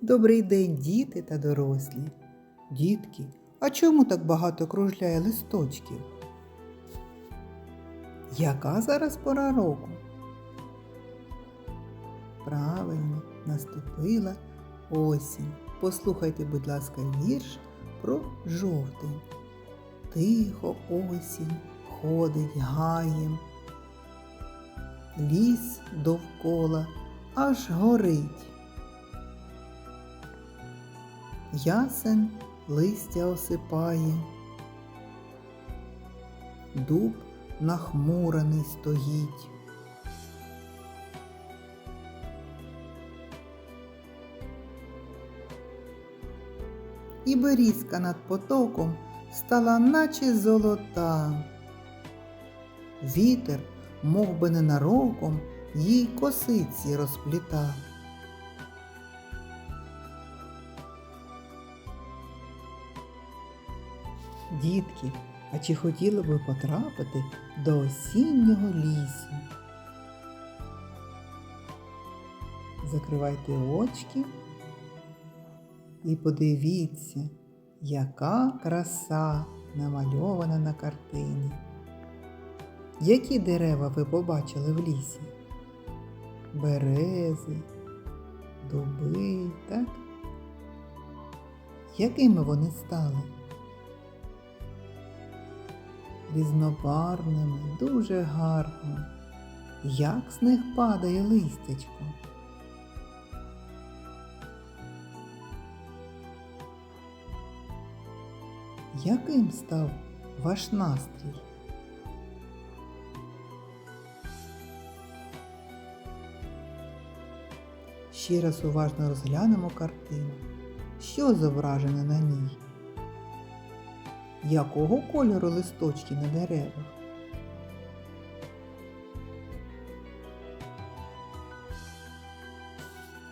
Добрий день, діти та дорослі. Дітки, а чому так багато кружляє листочків? Яка зараз пора року? Правильно, наступила осінь. Послухайте, будь ласка, вірш про жовтень. Тихо осінь ходить гаєм. Ліс довкола аж горить. Ясен листя осипає, дуб нахмурений стоїть. І берізка над потоком стала наче золота. Вітер, мов би ненароком, їй косиці розплітав. Дітки, а чи хотіли ви потрапити до осіннього лісу? Закривайте очки і подивіться, яка краса намальована на картині. Які дерева ви побачили в лісі? Берези, дуби, так? Якими вони стали? Різнобарвними, дуже гарно. Як з них падає листячко. Яким став ваш настрій? Ще раз уважно розглянемо картину. Що зображено на ній? Якого кольору листочки на деревах?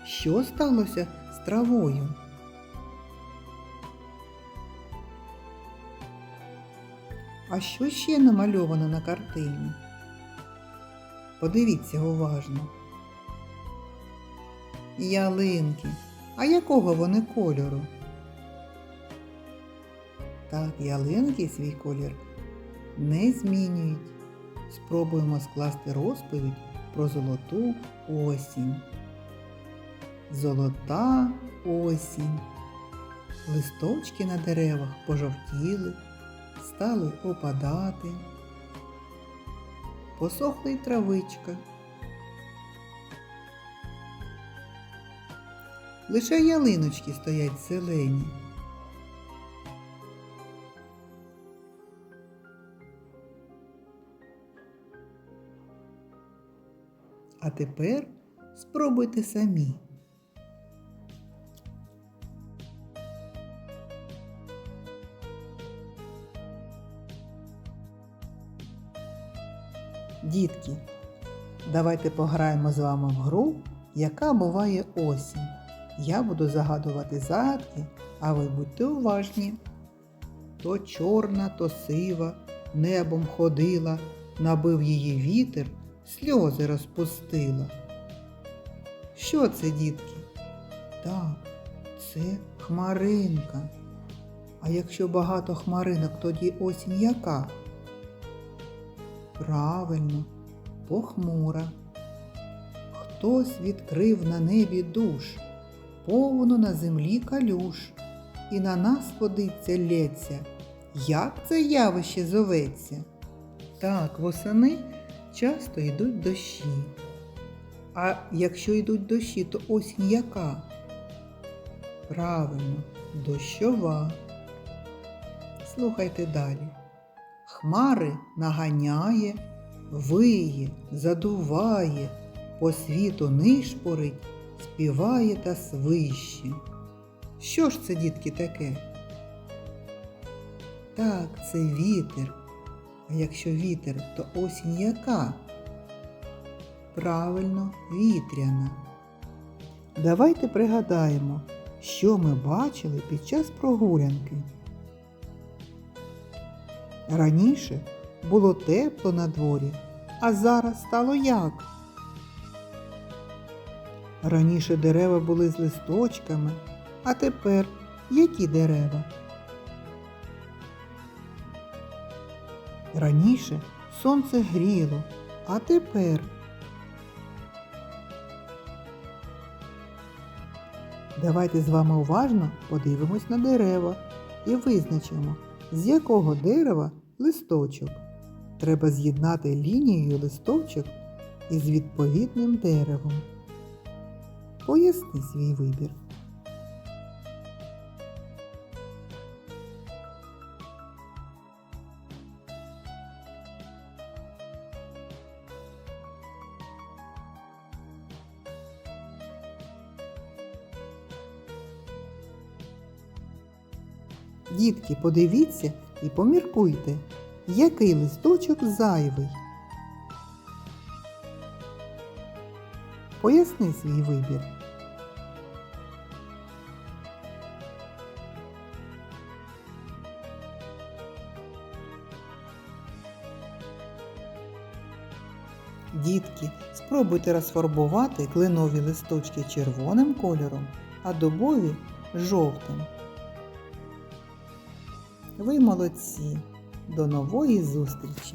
Що сталося з травою? А що ще намальовано на картині? Подивіться уважно. Ялинки. А якого вони кольору? Так, ялинки свій колір не змінюють. Спробуємо скласти розповідь про золоту осінь. Золота осінь. Листочки на деревах пожовтіли, стали опадати. Посохла й травичка. Лише ялиночки стоять зелені. А тепер спробуйте самі. Дітки, давайте пограємо з вами в гру, яка буває осінь. Я буду загадувати загадки, а ви будьте уважні. То чорна, то сива, небом ходила, набив її вітер, сльози розпустила. Що це, дітки? Так, це хмаринка. А якщо багато хмаринок, тоді осінь яка? Правильно, похмура. Хтось відкрив на небі душ, повно на землі калюш, і на нас водиться лється. Як це явище зоветься? Так, восени часто йдуть дощі. А якщо йдуть дощі, то осінь яка? Правильно, дощова. Слухайте далі. Хмари наганяє, виє, задуває, по світу нишпорить, співає та свище. Що ж це, дітки, таке? Так, це вітер. А якщо вітер, то осінь яка? Правильно, вітряна. Давайте пригадаємо, що ми бачили під час прогулянки. Раніше було тепло на дворі, а зараз стало як? Раніше дерева були з листочками, а тепер які дерева? Раніше сонце гріло, а тепер. Давайте з вами уважно подивимось на дерева і визначимо, з якого дерева листочок. Треба з'єднати лінією листочок із відповідним деревом. Поясни свій вибір. Дітки, подивіться і поміркуйте, який листочок зайвий. Поясни свій вибір. Дітки, спробуйте розфарбувати кленові листочки червоним кольором, а дубові жовтим. Ви молодці! До нової зустрічі!